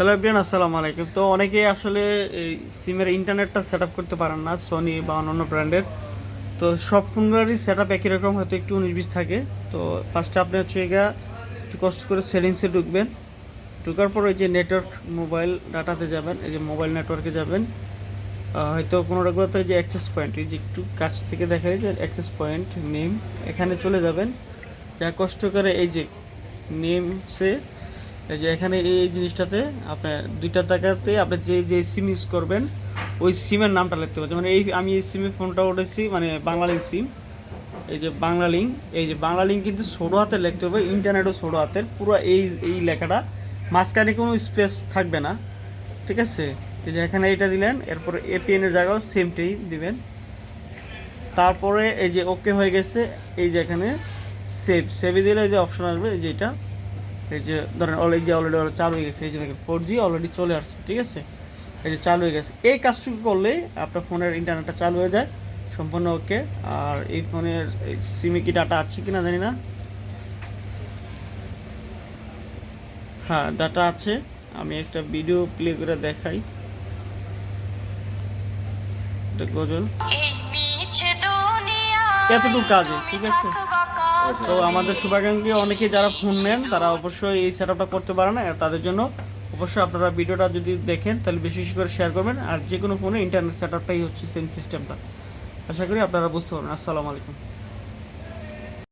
Hello everyone আসসালামু আলাইকুম। তো অনেকেই আসলে এই সিমের ইন্টারনেটটা সেট করতে পারেন না সনি বা অন্যান্য ব্র্যান্ডের। তো সব ফোনগুলোরই সেট আপ একই রকম, হয়তো একটু উনিশ বিশ থাকে। তো ফার্স্টে আপনি হচ্ছে গিয়া একটু কষ্ট করে সেটিংসে ঢুকবেন। ঢুকার পর ওই যে নেটওয়ার্ক মোবাইল ডাটাতে যাবেন, এই যে মোবাইল নেটওয়ার্কে যাবেন। হয়তো কোনোটাগুলোতে যে অ্যাক্সেস পয়েন্ট এই যে একটু কাছ থেকে দেখা যায় যে অ্যাক্সেস পয়েন্ট নেম এখানে চলে যাবেন। যা কষ্ট করে এই যে নেম সে এই যে এখানে এই জিনিসটাতে আপনার দুইটা টাকাতে আপনি যে যে সিম ইউজ করবেন, ওই সিমের নামটা লিখতে হবে। মানে এই, আমি এই সিমে ফোনটা উঠেছি মানে বাংলালিঙ্ক সিম এই যে বাংলা লিঙ্ক এই যে বাংলা লিঙ্ক কিন্তু ষোলো হাতের লিখতে হবে ইন্টারনেটও ষোলো হাতের। পুরো এই এই লেখাটা। মাঝখানে কোনো স্পেস থাকবে না, ঠিক আছে? এই যে এখানে এটা দিলেন, এরপর এপিএন এর জায়গাও সেমটাই দিবেন। তারপরে এই যে ওকে হয়ে গেছে, এই যে এখানে সেভ সেভে দিলে এই যে অপশন আসবে, এই যে এটা। এই যে ধরেন অলরেডি যে অলরেডি চালু হয়ে গেছে, এই যে দেখেন ফোর জি অলরেডি চলে আসছে, ঠিক আছে? এই যে চালু হয়ে গেছে। এই কাজটুকু করলে আপনার ফোনের ইন্টারনেটটা চালু হয়ে যায়, সম্পূর্ণ ওকে আর এই ফোনের সিমে কি ডাটা আছে কি না জানি না। হ্যাঁ ডাটা আছে। আমি একটা ভিডিও প্লে করে দেখাই। এটা গজল। এতটুকু কাজে ঠিক আছে? তো আমাদের শুভাকাঙ্ক্ষী অনেকে যারা ফোন নেন তারা অবশ্যই এই সেট করতে পারে না আর তাদের জন্য অবশ্যই আপনারা ভিডিওটা যদি দেখেন তাহলে বেশি বেশি করে শেয়ার করবেন আর যে কোনো ফোনে ইন্টারনেট সেট হচ্ছে সেম সিস্টেমটা আশা করি আপনারা বুঝতে পারবেন। আসসালামু আলাইকুম।